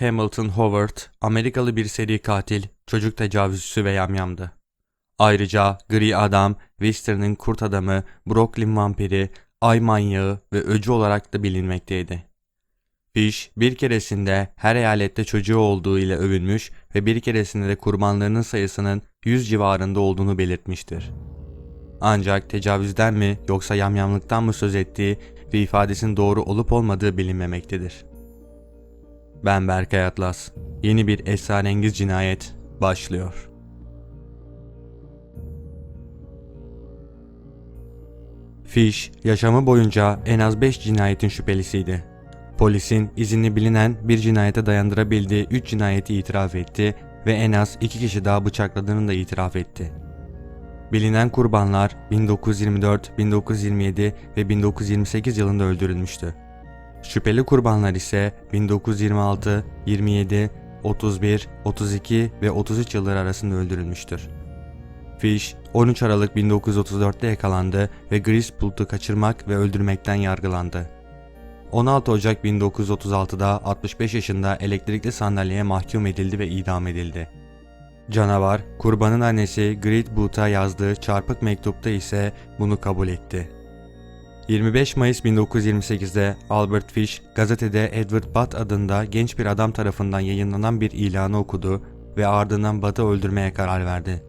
Hamilton Howard, Amerikalı bir seri katil, çocuk tecavüzcüsü ve yamyamdı. Ayrıca Gri Adam, Western'in kurt adamı, Brooklyn vampiri, ay manyağı ve öcü olarak da bilinmekteydi. Fish bir keresinde her eyalette çocuğu olduğu ile övünmüş ve bir keresinde de kurbanlarının sayısının 100 civarında olduğunu belirtmiştir. Ancak tecavüzden mi yoksa yamyamlıktan mı söz ettiği ve ifadesinin doğru olup olmadığı bilinmemektedir. Ben Berkay Atlas. Yeni bir esrarengiz cinayet başlıyor. Fish, yaşamı boyunca en az 5 cinayetin şüphelisiydi. Polisin izinli bilinen bir cinayete dayandırabildiği 3 cinayeti itiraf etti ve en az 2 kişi daha bıçakladığını da itiraf etti. Bilinen kurbanlar 1924, 1927 ve 1928 yılında öldürülmüştü. Şüpheli kurbanlar ise 1926, 27, 31, 32 ve 33 yılları arasında öldürülmüştür. Fish, 13 Aralık 1934'te yakalandı ve Griswold'u kaçırmak ve öldürmekten yargılandı. 16 Ocak 1936'da 65 yaşında elektrikli sandalyeye mahkum edildi ve idam edildi. Canavar, kurbanın annesi Grit Boot'a yazdığı çarpık mektupta ise bunu kabul etti. 25 Mayıs 1928'de Albert Fish, gazetede Edward Butt adında genç bir adam tarafından yayınlanan bir ilanı okudu ve ardından Butt'ı öldürmeye karar verdi.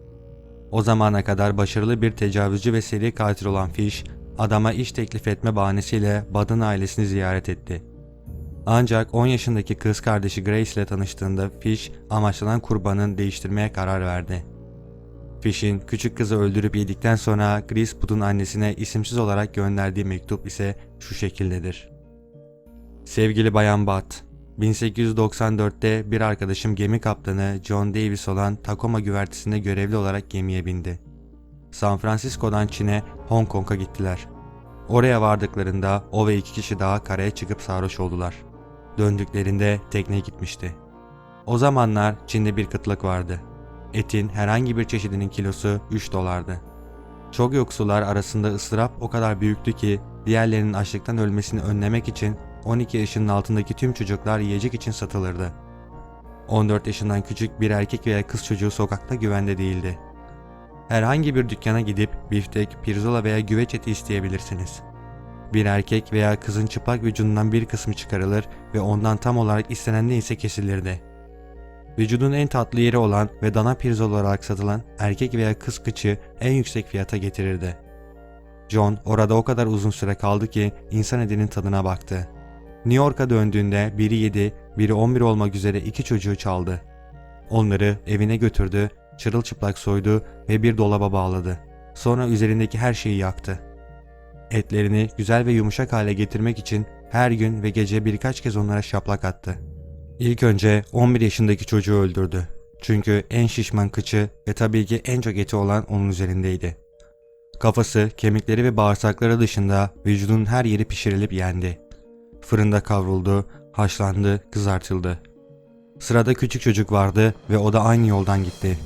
O zamana kadar başarılı bir tecavüzcü ve seri katil olan Fish, adama iş teklif etme bahanesiyle Butt'ın ailesini ziyaret etti. Ancak 10 yaşındaki kız kardeşi Grace ile tanıştığında Fish amaçlanan kurbanın değiştirmeye karar verdi. Fish'in küçük kızı öldürüp yedikten sonra Griswood'un annesine isimsiz olarak gönderdiği mektup ise şu şekildedir. Sevgili Bayan Butt, 1894'te bir arkadaşım gemi kaptanı John Davis olan Tacoma güvertesinde görevli olarak gemiye bindi. San Francisco'dan Çin'e, Hong Kong'a gittiler. Oraya vardıklarında o ve iki kişi daha karaya çıkıp sarhoş oldular. Döndüklerinde tekne gitmişti. O zamanlar Çin'de bir kıtlık vardı. Etin herhangi bir çeşidinin kilosu 3 dolardı. Çok yoksullar arasında ıstırap o kadar büyüktü ki diğerlerinin açlıktan ölmesini önlemek için 12 yaşının altındaki tüm çocuklar yiyecek için satılırdı. 14 yaşından küçük bir erkek veya kız çocuğu sokakta güvende değildi. Herhangi bir dükkana gidip biftek, pirzola veya güveç eti isteyebilirsiniz. Bir erkek veya kızın çıplak vücudundan bir kısmı çıkarılır ve ondan tam olarak istenen neyse kesilirdi. Vücudun en tatlı yeri olan ve dana pirzola olarak satılan erkek veya kız kıçı en yüksek fiyata getirirdi. John orada o kadar uzun süre kaldı ki insan edinin tadına baktı. New York'a döndüğünde biri 7, biri 11 olmak üzere iki çocuğu çaldı. Onları evine götürdü, çırılçıplak soydu ve bir dolaba bağladı. Sonra üzerindeki her şeyi yaktı. Etlerini güzel ve yumuşak hale getirmek için her gün ve gece birkaç kez onlara şaplak attı. İlk önce 11 yaşındaki çocuğu öldürdü. Çünkü en şişman kıçı ve tabii ki en çok eti olan onun üzerindeydi. Kafası, kemikleri ve bağırsakları dışında vücudun her yeri pişirilip yendi. Fırında kavruldu, haşlandı, kızartıldı. Sırada küçük çocuk vardı ve o da aynı yoldan gitti.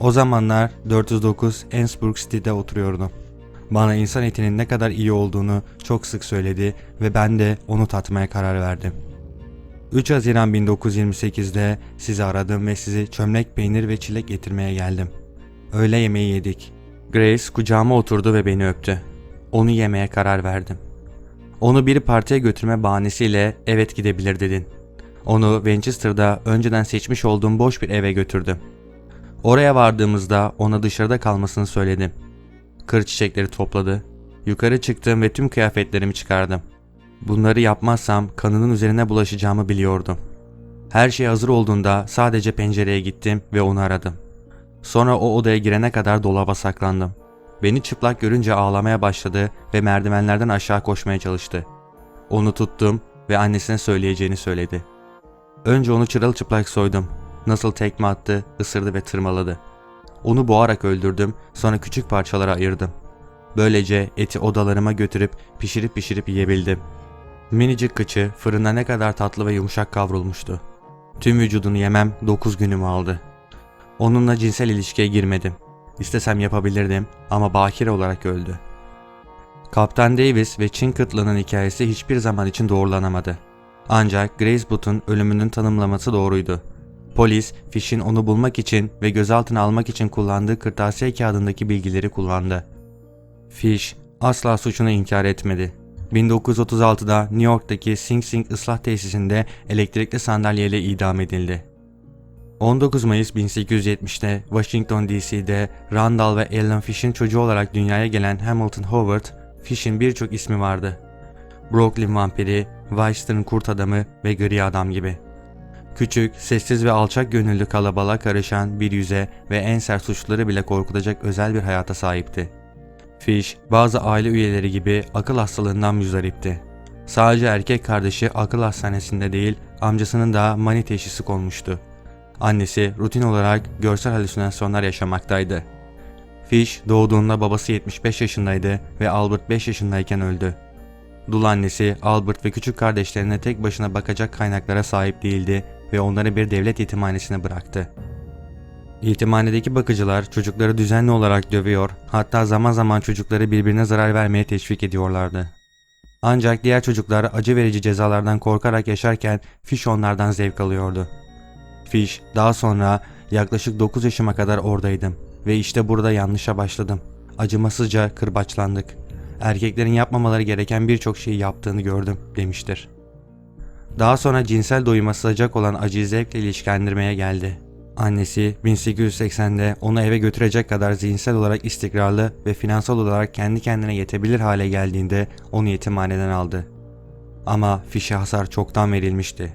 O zamanlar 409 Ensburg City'de oturuyordum. Bana insan etinin ne kadar iyi olduğunu çok sık söyledi ve ben de onu tatmaya karar verdim. 3 Haziran 1928'de sizi aradım ve sizi çömlek peynir ve çilek getirmeye geldim. Öğle yemeği yedik. Grace kucağıma oturdu ve beni öptü. Onu yemeye karar verdim. Onu bir partiye götürme bahanesiyle evet gidebilir dedin. Onu Winchester'da önceden seçmiş olduğum boş bir eve götürdüm. Oraya vardığımızda ona dışarıda kalmasını söyledim. Kır çiçekleri topladı. Yukarı çıktım ve tüm kıyafetlerimi çıkardım. Bunları yapmazsam kanının üzerine bulaşacağımı biliyordum. Her şey hazır olduğunda sadece pencereye gittim ve onu aradım. Sonra o odaya girene kadar dolaba saklandım. Beni çıplak görünce ağlamaya başladı ve merdivenlerden aşağı koşmaya çalıştı. Onu tuttum ve annesine söyleyeceğini söyledi. Önce onu çırılçıplak soydum. Nasıl tekme attı, ısırdı ve tırmaladı. Onu boğarak öldürdüm, sonra küçük parçalara ayırdım. Böylece eti odalarıma götürüp pişirip pişirip yiyebildim. Minicik kıçı fırında ne kadar tatlı ve yumuşak kavrulmuştu. Tüm vücudunu yemem 9 günümü aldı. Onunla cinsel ilişkiye girmedim. İstesem yapabilirdim ama bakire olarak öldü. Kaptan Davis ve Çin kıtlığının hikayesi hiçbir zaman için doğrulanamadı. Ancak Grace Boot'un ölümünün tanımlaması doğruydu. Polis, Fish'in onu bulmak için ve gözaltına almak için kullandığı kırtasiye kağıdındaki bilgileri kullandı. Fish asla suçunu inkar etmedi. 1936'da New York'taki Sing Sing ıslah tesisinde elektrikli sandalyeyle idam edildi. 19 Mayıs 1870'te Washington DC'de Randall ve Ellen Fish'in çocuğu olarak dünyaya gelen Hamilton Howard, Fish'in birçok ismi vardı. Brooklyn vampiri, Western kurt adamı ve gri adam gibi. Küçük, sessiz ve alçak gönüllü kalabalığa karışan bir yüze ve en sert suçluları bile korkutacak özel bir hayata sahipti. Fish, bazı aile üyeleri gibi akıl hastalığından müzdaripti. Sadece erkek kardeşi akıl hastanesinde değil, amcasının da mani teşhisi konmuştu. Annesi rutin olarak görsel halüsinasyonlar yaşamaktaydı. Fish doğduğunda babası 75 yaşındaydı ve Albert 5 yaşındayken öldü. Dul annesi Albert ve küçük kardeşlerine tek başına bakacak kaynaklara sahip değildi ve onları bir devlet yetimhanesine bıraktı. Yetimhanedeki bakıcılar çocukları düzenli olarak dövüyor, hatta zaman zaman çocukları birbirine zarar vermeye teşvik ediyorlardı. Ancak diğer çocuklar acı verici cezalardan korkarak yaşarken Fish onlardan zevk alıyordu. Fish daha sonra yaklaşık 9 yaşıma kadar oradaydım ve işte burada yanlışa başladım. Acımasızca kırbaçlandık. Erkeklerin yapmamaları gereken birçok şeyi yaptığını gördüm demiştir. Daha sonra cinsel doyuma sığacak olan acıyı zevkle ilişkilendirmeye geldi. Annesi 1880'de onu eve götürecek kadar zihinsel olarak istikrarlı ve finansal olarak kendi kendine yetebilir hale geldiğinde onu yetimhaneden aldı. Ama Fish'e hasar çoktan verilmişti.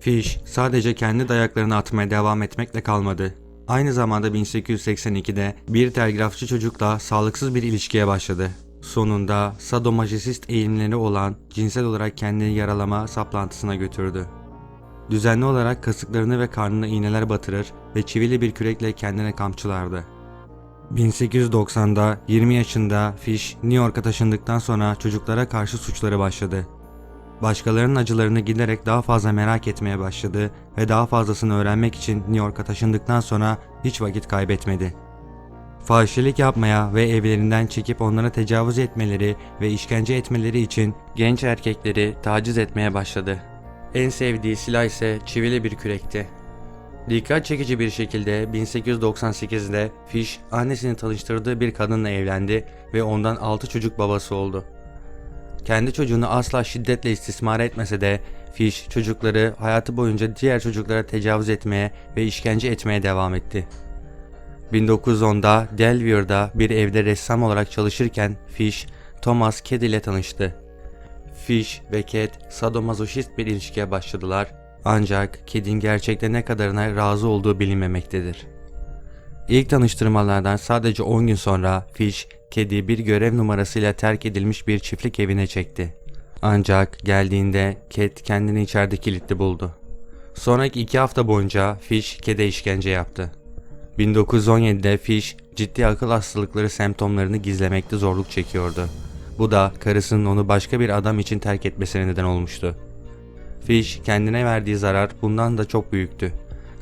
Fish sadece kendi dayaklarını atmaya devam etmekle kalmadı. Aynı zamanda 1882'de bir telgrafçı çocukla sağlıksız bir ilişkiye başladı. Sonunda sadomasochist eğilimleri olan cinsel olarak kendini yaralama saplantısına götürdü. Düzenli olarak kasıklarını ve karnına iğneler batırır ve çivili bir kürekle kendine kamçılardı. 1890'da 20 yaşında Fish New York'a taşındıktan sonra çocuklara karşı suçları başladı. Başkalarının acılarını giderek daha fazla merak etmeye başladı ve daha fazlasını öğrenmek için New York'a taşındıktan sonra hiç vakit kaybetmedi. Fahişelik yapmaya ve evlerinden çekip onlara tecavüz etmeleri ve işkence etmeleri için genç erkekleri taciz etmeye başladı. En sevdiği silah ise çivili bir kürekti. Dikkat çekici bir şekilde 1898'de Fish annesini tanıştırdığı bir kadınla evlendi ve ondan 6 çocuk babası oldu. Kendi çocuğunu asla şiddetle istismar etmese de Fish çocukları hayatı boyunca diğer çocuklara tecavüz etmeye ve işkence etmeye devam etti. 1910'da Delawre'da bir evde ressam olarak çalışırken Fish, Thomas Kidd ile tanıştı. Fish ve Kidd sadomazoşist bir ilişkiye başladılar ancak Kidd'in gerçekte ne kadarına razı olduğu bilinmemektedir. İlk tanıştırmalardan sadece 10 gün sonra Fish, kedi bir görev numarasıyla terk edilmiş bir çiftlik evine çekti. Ancak geldiğinde Cat kendini içeride kilitli buldu. Sonraki iki hafta boyunca Fish kede işkence yaptı. 1917'de Fish ciddi akıl hastalıkları semptomlarını gizlemekte zorluk çekiyordu. Bu da karısının onu başka bir adam için terk etmesine neden olmuştu. Fish kendine verdiği zarar bundan da çok büyüktü.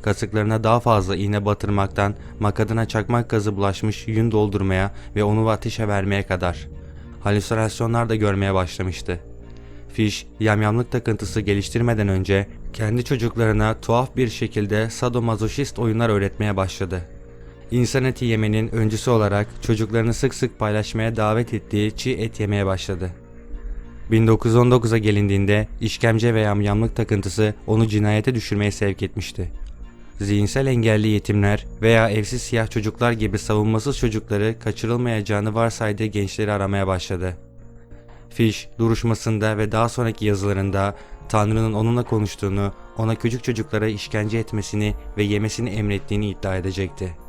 Kasıklarına daha fazla iğne batırmaktan makadına çakmak gazı bulaşmış yün doldurmaya ve onu ateşe vermeye kadar. Halüsinasyonlar da görmeye başlamıştı. Fish, yamyamlık takıntısı geliştirmeden önce kendi çocuklarına tuhaf bir şekilde sadomazoşist oyunlar öğretmeye başladı. İnsan eti yemenin öncüsü olarak çocuklarını sık sık paylaşmaya davet ettiği çiğ et yemeye başladı. 1919'a gelindiğinde işkence ve yamyamlık takıntısı onu cinayete düşürmeye sevk etmişti. Zihinsel engelli yetimler veya evsiz siyah çocuklar gibi savunmasız çocukları kaçırılmayacağını varsaydığı gençleri aramaya başladı. Fish duruşmasında ve daha sonraki yazılarında Tanrı'nın onunla konuştuğunu, ona küçük çocuklara işkence etmesini ve yemesini emrettiğini iddia edecekti.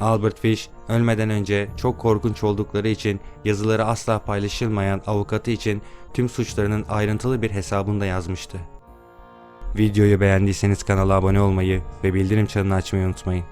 Albert Fish ölmeden önce çok korkunç oldukları için yazıları asla paylaşılmayan avukatı için tüm suçlarının ayrıntılı bir hesabında yazmıştı. Videoyu beğendiyseniz kanala abone olmayı ve bildirim çanını açmayı unutmayın.